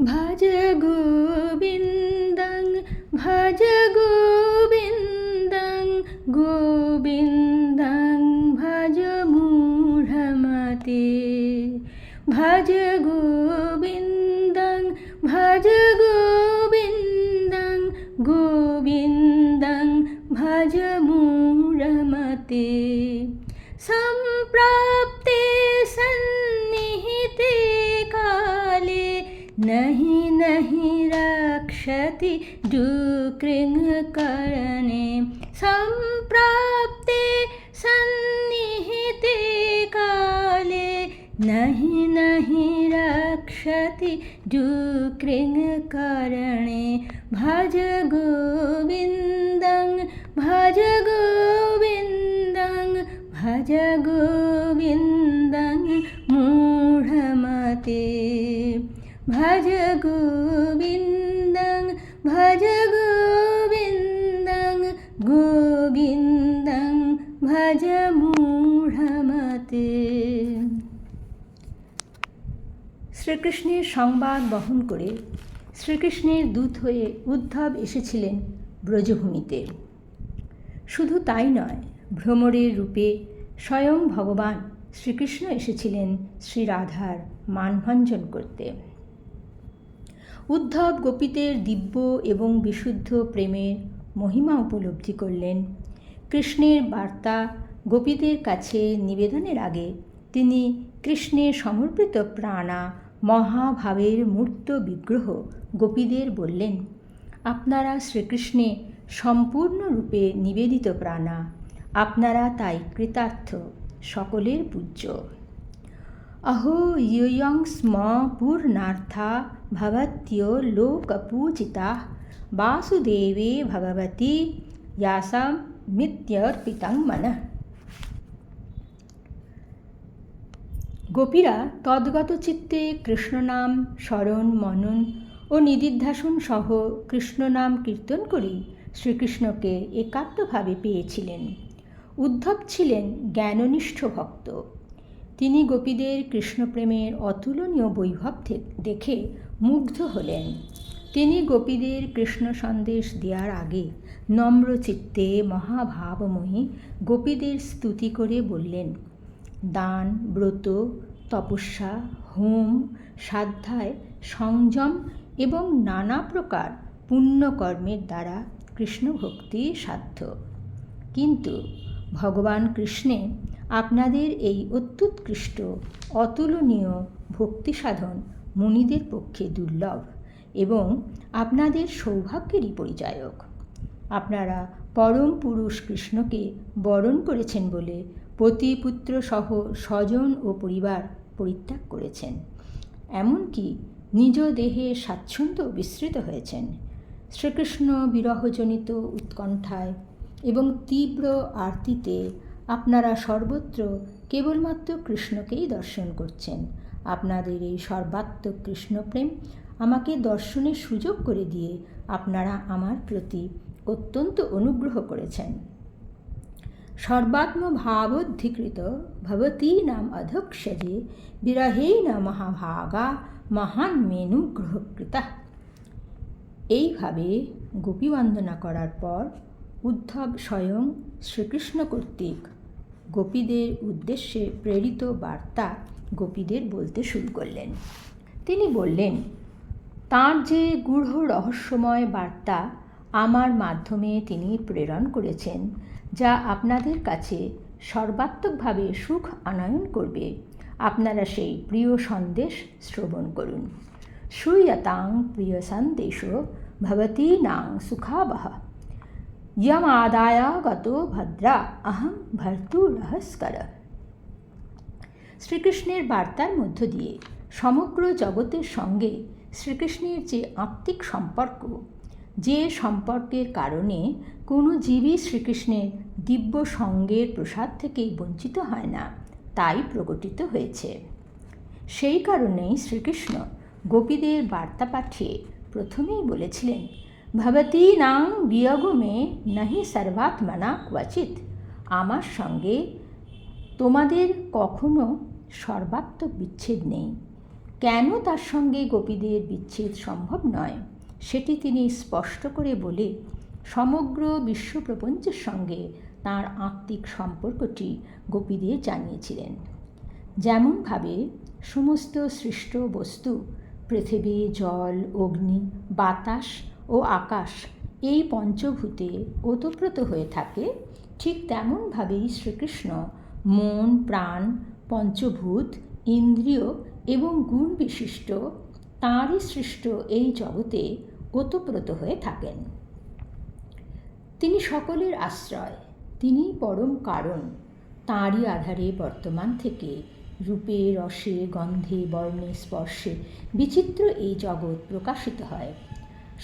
भज गोविन्दं भज गोविन्दं गोविन्दं भज मूढमते भज गोविन्दं भज गोविन्दं गोविन्दं भज मूढमते नहि नहि रक्षति डुकृङ्करणे सम्प्राप्ते सन्निहिते काले नहि नहि रक्षति डुकृङ्करणे भज गोविन्दं भज गोविन्दं भज गोविन्दं मूढमते भज गोविन्दं भज गोविन्दं गोविन्दं भज মূঢ়মতে শ্রীকৃষ্ণের সংবাদ বহন করে শ্রীকৃষ্ণের দূত হয়ে উদ্ধব এসেছিলেন ব্রজভূমিতে শুধু তাই নয় ভ্রমরের রূপে স্বয়ং ভগবান শ্রীকৃষ্ণ এসেছিলেন শ্রী রাধার মানভঞ্জন করতে উদ্ধব গোপীদের দিব্য এবং বিশুদ্ধ প্রেমের মহিমা উপলব্ধি করলেন। কৃষ্ণের বার্তা গোপীদের কাছে নিবেদনের আগে তিনি কৃষ্ণের সমর্পিত প্রাণা মহাভাবের মূর্ত বিগ্রহ গোপীদের বললেন, আপনারা শ্রীকৃষ্ণে সম্পূর্ণরূপে নিবেদিত প্রাণা, আপনারা তাই কৃতার্থ, সকলের পূজ্য। अहो यूयं स्म पूर्णार्था भवत्यो लोकपूजिताः वासुदेवे भगवती यासामित्यर्पितं मनः গোপীরা তদ্গত চিত্তে কৃষ্ণনাম স্মরণ মনন ও নিদিধ্যাসন সহ কৃষ্ণনাম কীর্তন করেই শ্রীকৃষ্ণকে একাত্মভাবে পেয়েছিলেন উদ্ধব ছিলেন জ্ঞাননিষ্ঠ ভক্ত তিনি গোপীদের কৃষ্ণপ্রেমের অতুলনীয় বৈভব দেখে মুগ্ধ হলেন। তিনি গোপীদের কৃষ্ণ সন্দেশ দেওয়ার আগে নম্র চিত্তে মহাভাবময়ী গোপীদের স্তুতি করে বললেন, দান, ব্রত, তপস্যা, হোম, সাধ্যায় সংযম এবং নানা প্রকার পুণ্যকর্মের দ্বারা কৃষ্ণ ভক্তি সাধ্য। কিন্তু ভগবান কৃষ্ণে আপনাদের এই অত্যুৎকৃষ্ট, অতুলনীয় ভক্তি সাধন মুনিদের পক্ষে দুর্লভ এবং আপনাদের সৌভাগ্যেরই পরিচায়ক। আপনারা পরম পুরুষ কৃষ্ণকে বরণ করেছেন বলে পতিপুত্র সহ স্বজন ও পরিবার পরিত্যাগ করেছেন। এমনকি নিজ দেহে স্বাচ্ছন্দ্য বিস্তৃত হয়েছেন। শ্রীকৃষ্ণ বিরহজনিত উৎকণ্ঠায় এবং তীব্র আরতিতে আপনারা সর্বত্র কেবলমাত্র কৃষ্ণকেই দর্শন করছেন। আপনাদের এই সর্বাত্মক কৃষ্ণপ্রেম আমাকে দর্শনের সুযোগ করে দিয়ে আপনারা আমার প্রতি অত্যন্ত অনুগ্রহ করেছেন। সর্বাত্ম ভাবোদ্ধিকৃত ভবতী নাম অধক্ষজে বিরহেণ মহাভাগা মহান মেনুগ্রহকৃতা এইভাবে গোপীবন্দনা করার পর উদ্ধব স্বয়ং শ্রীকৃষ্ণ কর্তৃক গোপীদের উদ্দেশ্যে প্রেরিত বার্তা গোপীদের বলতে শুরু করলেন। তিনি বললেন, তাঁর যে গূঢ় রহস্যময় বার্তা আমার মাধ্যমে তিনি প্রেরণ করেছেন, যা আপনাদের কাছে সর্বাত্মকভাবে সুখ আনয়ন করবে, আপনারা সেই প্রিয় সন্দেশ শ্রবণ করুন। শ্রূয়তাং প্রিয় সন্দেশ ভবতী নাং সুখাবহ। यमादायागत ভদ্রা আহম ভর্তুরহস্কর শ্রীকৃষ্ণের বার্তার মধ্য দিয়ে সমগ্র জগতের সঙ্গে শ্রীকৃষ্ণের যে আত্মিক সম্পর্ক যে সম্পর্কের কারণে কোনো জীবই শ্রীকৃষ্ণের দিব্য সঙ্গের প্রসাদ থেকেই বঞ্চিত হয় না তাই প্রকটিত হয়েছে সেই কারণেই শ্রীকৃষ্ণ গোপীদের বার্তা পাঠিয়ে প্রথমেই বলেছিলেন ভবতীনাং বিয়োগমে নাহি সর্বাত্মনা ক্বচিত আমার সঙ্গে তোমাদের কখনো সর্বাত্মক বিচ্ছেদ নেই। কেন তার সঙ্গে গোপীদের বিচ্ছেদ সম্ভব নয়? সেটি তিনি স্পষ্ট করে বলে, সমগ্র বিশ্বপ্রপঞ্চের সঙ্গে তাঁর আত্মিক সম্পর্কটি গোপীদের জানিয়েছিলেন। যেমনভাবে সমস্ত সৃষ্ট বস্তু, পৃথিবী, জল, অগ্নি, বাতাস ও আকাশ এই পঞ্চভূতে ওতপ্রোত হয়ে থাকে, ঠিক তেমনভাবেই শ্রীকৃষ্ণ মন, প্রাণ, পঞ্চভূত, ইন্দ্রিয় এবং গুণ বিশিষ্ট তাঁরই সৃষ্ট এই জগতে ওতপ্রোত হয়ে থাকেন। তিনি সকলের আশ্রয় তিনি পরম কারণ। তাঁরই আধারে বর্তমান থেকে রূপে, রসে, গন্ধে, বর্ণে, স্পর্শে বিচিত্র এই জগৎ প্রকাশিত হয়।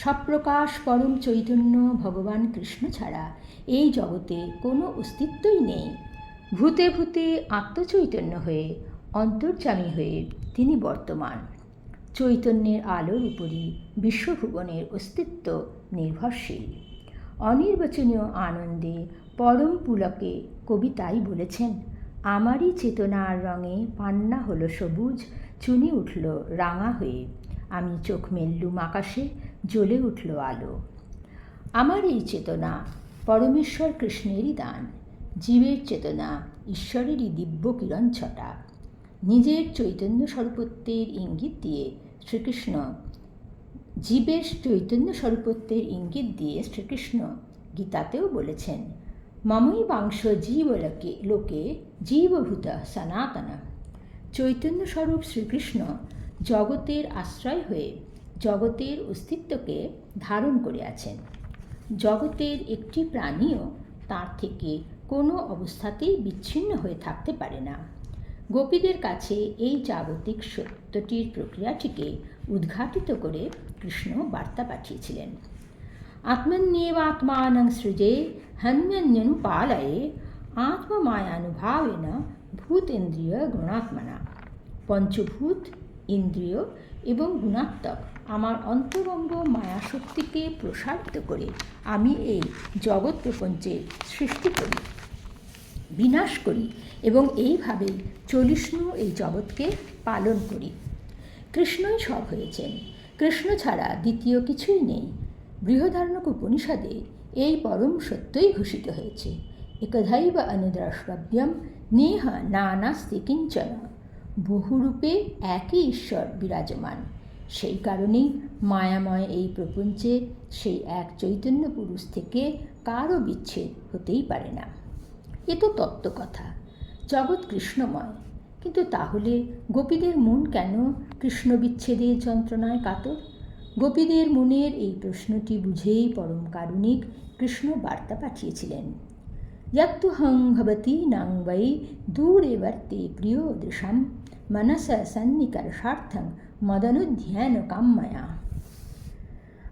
সপ্রকাশ পরম চৈতন্য ভগবান কৃষ্ণ ছাড়া এই জগতে কোনো অস্তিত্বই নেই। ভূতে ভূতে আত্মচৈতন্য হয়ে, অন্তর্যামী হয়ে তিনি বর্তমান। চৈতন্যের আলোর উপরই বিশ্বভুবনের অস্তিত্ব নির্ভরশীল। অনির্বাচনীয় আনন্দে পরম পুলকে কবিতাই বলেছেন, আমারই চেতনার রঙে পান্না হলো সবুজ, চুনি উঠল রাঙা হয়ে। আমি চোখ মেললুম আকাশে জ্বলে উঠল আলো। আমার এই চেতনা পরমেশ্বর কৃষ্ণেরই দান। জীবের চেতনা ঈশ্বরেরই দিব্য কিরণ ছটা। নিজের চৈতন্য স্বরূপত্বের ইঙ্গিত দিয়ে শ্রীকৃষ্ণ, জীবের চৈতন্য স্বরূপত্বের ইঙ্গিত দিয়ে শ্রীকৃষ্ণ গীতাতেও বলেছেন, মমই বাংশ জীবলোকে লোকে জীবভূত সনাতন। চৈতন্য স্বরূপ শ্রীকৃষ্ণ জগতের আশ্রয় হয়ে জগতের অস্তিত্বকে ধারণ করে আছেন জগতের একটি প্রাণীও তার থেকে কোনো অবস্থাতেই বিচ্ছিন্ন হয়ে থাকতে পারে না। গোপীদের কাছে এই জাগতিক সত্যটির প্রক্রিয়াটিকে উদ্ঘাটিত করে কৃষ্ণ বার্তা পাঠিয়েছিলেন। আত্মন্যেবাত্মানং সৃজে হন্যন্যনুপালয়ে আত্মমায়ানুভাবেন ভূতেন্দ্রিয় গুণাত্মনা। পঞ্চভূত ইন্দ্রিয় এবং গুণাত্মক আমার অন্তরঙ্গ মায়া শক্তিকে প্রসারিত করে আমি এই জগৎ প্রপঞ্চের সৃষ্টি করি, বিনাশ করি এবং এইভাবেই চলিষ্ণু এই জগৎকে পালন করি। কৃষ্ণই সব হয়েছেন। কৃষ্ণ ছাড়া দ্বিতীয় কিছুই নেই। বৃহদারণ্যক উপনিষদে এই পরম সত্যই ঘোষিত হয়েছে। একধাইব অনুদ্রষ্টব্যম নেহ নানাস্তি কিঞ্চন। বহুরূপে একই ঈশ্বর বিরাজমান। সেই কারণেই মায়াময় এই প্রপঞ্চে সেই এক চৈতন্য পুরুষ থেকে কারও বিচ্ছেদ হতেই পারে না। এ তো তত্ত্বকথা জগৎ কৃষ্ণময়। কিন্তু তাহলে গোপীদের মন কেন কৃষ্ণ বিচ্ছেদের যন্ত্রণায় কাতর? গোপীদের মনের এই প্রশ্নটি বুঝেই পরম কারুণিক কৃষ্ণ বার্তা পাঠিয়েছিলেন। যত্তুহং ভবতি নাং বৈ দূরে বর্তে প্রিয় দৃশাম। মনস সন্নিকর্ষার্থং মদনুধ্যান কাম্যয়া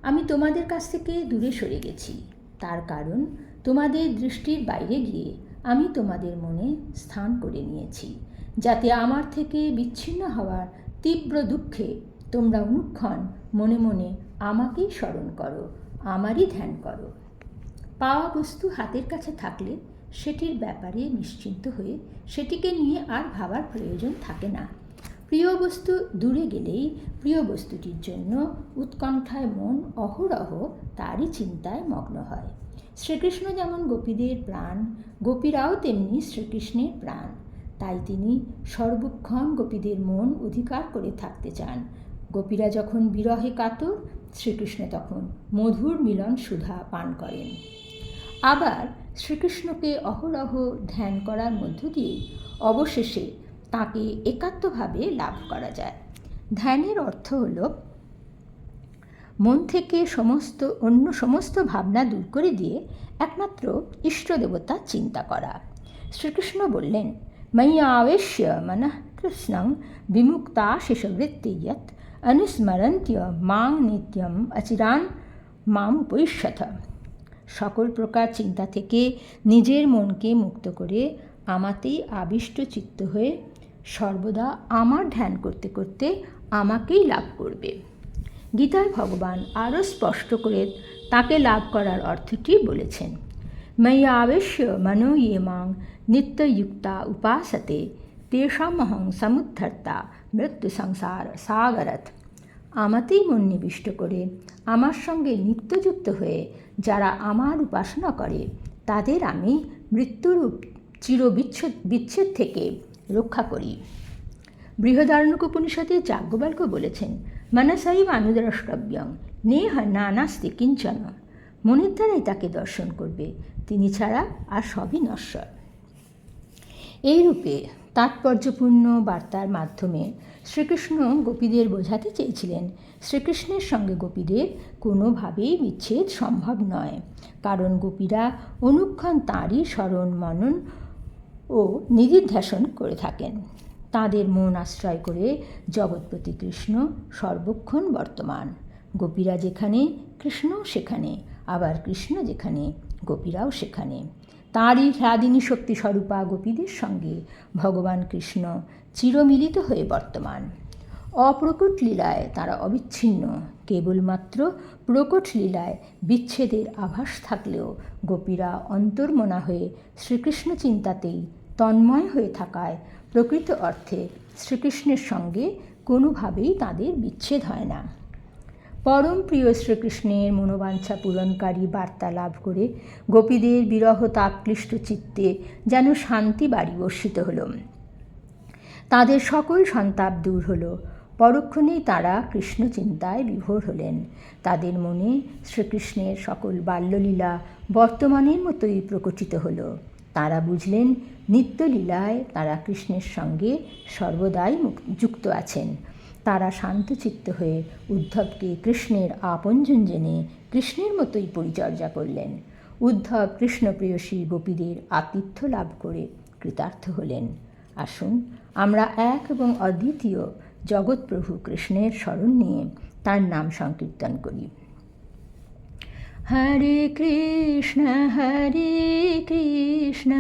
আমি তোমাদের কাছ থেকে দূরে সরে গেছি। তার কারণ, তোমাদের দৃষ্টির বাইরে গিয়ে আমি তোমাদের মনে স্থান করে নিয়েছি, যাতে আমার থেকে বিচ্ছিন্ন হওয়ার তীব্র দুঃখে তোমরা অনুক্ষণ মনে মনে আমাকেই স্মরণ করো, আমারই ধ্যান করো। পাওয়া বস্তু হাতের কাছে থাকলে সেটির ব্যাপারে নিশ্চিন্ত হয়ে সেটিকে নিয়ে আর ভাবার প্রয়োজন থাকে না। প্রিয় বস্তু দূরে গেলেই প্রিয় বস্তুটির জন্য উৎকণ্ঠায় মন অহরহ, তারই চিন্তায় মগ্ন হয়। শ্রীকৃষ্ণ যেমন গোপীদের প্রাণ, গোপীরাও তেমনি শ্রীকৃষ্ণের প্রাণ। তাই তিনি সর্বক্ষণ গোপীদের মন অধিকার করে থাকতে চান। গোপীরা যখন বিরহে কাতর, শ্রীকৃষ্ণ তখন মধুর মিলন সুধা পান করেন। আবার শ্রীকৃষ্ণকে অহরহ ধ্যান করার মধ্য দিয়ে অবশেষে তাকে একাত্মভাবে লাভ করা যায়। ধ্যানের অর্থ হল, মন থেকে সমস্ত, অন্য সমস্ত ভাবনা দূর করে দিয়ে একমাত্র ইষ্ট দেবতা চিন্তা করা। শ্রীকৃষ্ণ বললেন ময়্যাবেশ্য মনঃ কৃষ্ণং বিমুক্তা শেষবৃত্তি যৎ অনুস্মরন্ত্য মাং নিত্যম অচিরান মাম উপৈষ্যথ। সকল প্রকার চিন্তা থেকে নিজের মনকে মুক্ত করে আমাতেই আবিষ্ট চিত্ত হয়ে সর্বদা আমার ধ্যান করতে করতে আমাকেই লাভ করবে। গীতায় ভগবান আরও স্পষ্ট করে তাকে লাভ করার অর্থটি বলেছেন। ময়্যাবেশ্য মনো ইয়ে মাং নিত্যযুক্তা উপাসতে তেষামহং সমুদ্ধর্তা মৃত্যু সংসার সাগরথ আমাতেই মন নিবিষ্ট করে আমার সঙ্গে নিত্যযুক্ত হয়ে যারা আমার উপাসনা করে, তাদের আমি মৃত্যুর চিরবিচ্ছেদ বিচ্ছেদ থেকে রক্ষা করি। বৃহদারণ্যক উপনিষদে যাজ্ঞবল্ক বলেছেন মনসাইব অনুদ্রষ্টব্যং নেহ নানাস্তি কিঞ্চন। মনের দ্বারাই তাকে দর্শন করবে, তিনি ছাড়া আর সবই নশ্বর। এইরূপে তাৎপর্যপূর্ণ বার্তার মাধ্যমে শ্রীকৃষ্ণ গোপীদের বোঝাতে চেয়েছিলেন, শ্রীকৃষ্ণের সঙ্গে গোপীদের কোনোভাবেই বিচ্ছেদ সম্ভব নয়, কারণ গোপীরা অনুক্ষণ তাঁরই স্মরণ মনন ও নিদিধ্যাসন করে থাকেন। তাদের মন আশ্রয় করে জগৎপতি কৃষ্ণ সর্বক্ষণ বর্তমান। গোপীরা যেখানে, কৃষ্ণও সেখানে, আবার কৃষ্ণ যেখানে, গোপীরাও সেখানে। তাঁরই হ্লাদিনী শক্তি স্বরূপা গোপীদের সঙ্গে ভগবান কৃষ্ণ চিরমিলিত হয়ে বর্তমান। অপ্রকট লীলায় তারা অবিচ্ছিন্ন। কেবলমাত্র প্রকট লীলায় বিচ্ছেদের আভাস থাকলেও গোপীরা অন্তর্মনা হয়ে শ্রীকৃষ্ণ চিন্তাতেই তন্ময় হয়ে থাকায় প্রকৃত অর্থে শ্রীকৃষ্ণের সঙ্গে কোনোভাবেই তাদের বিচ্ছেদ হয় না। পরম প্রিয় শ্রীকৃষ্ণের মনোবাঞ্ছা পূরণকারী বার্তা লাভ করে গোপীদের বিরহ তাপক্লিষ্ট চিত্তে যেন শান্তি বাড়ি বর্ষিত হল। তাদের সকল সন্তাপ দূর হলো। পরক্ষণেই তারা কৃষ্ণ চিন্তায় বিভোর হলেন। তাদের মনে শ্রীকৃষ্ণের সকল বাল্যলীলা বর্তমানের মতোই প্রকটিত হল। তারা বুঝলেন, নিত্যলীলায় তারা কৃষ্ণের সঙ্গে সর্বদাই যুক্ত আছেন। তারা শান্তচিত্ত হয়ে উদ্ধবকে কৃষ্ণের আপনজন জেনে কৃষ্ণের মতোই পরিচর্যা করলেন। উদ্ধব কৃষ্ণপ্রেয়সী গোপীদের আতিথ্য লাভ করে কৃতার্থ হলেন। আসুন, আমরা এক এবং অদ্বিতীয় জগৎপ্রভু কৃষ্ণের স্মরণ নিয়ে তার নাম সংকীর্তন করি। হরে কৃষ্ণ হরে কৃষ্ণ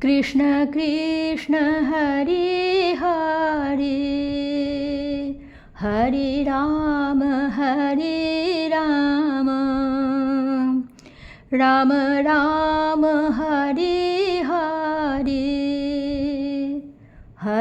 কৃষ্ণ কৃষ্ণ, হরে হরে হরে রাম হরে রাম রাম রাম, হরে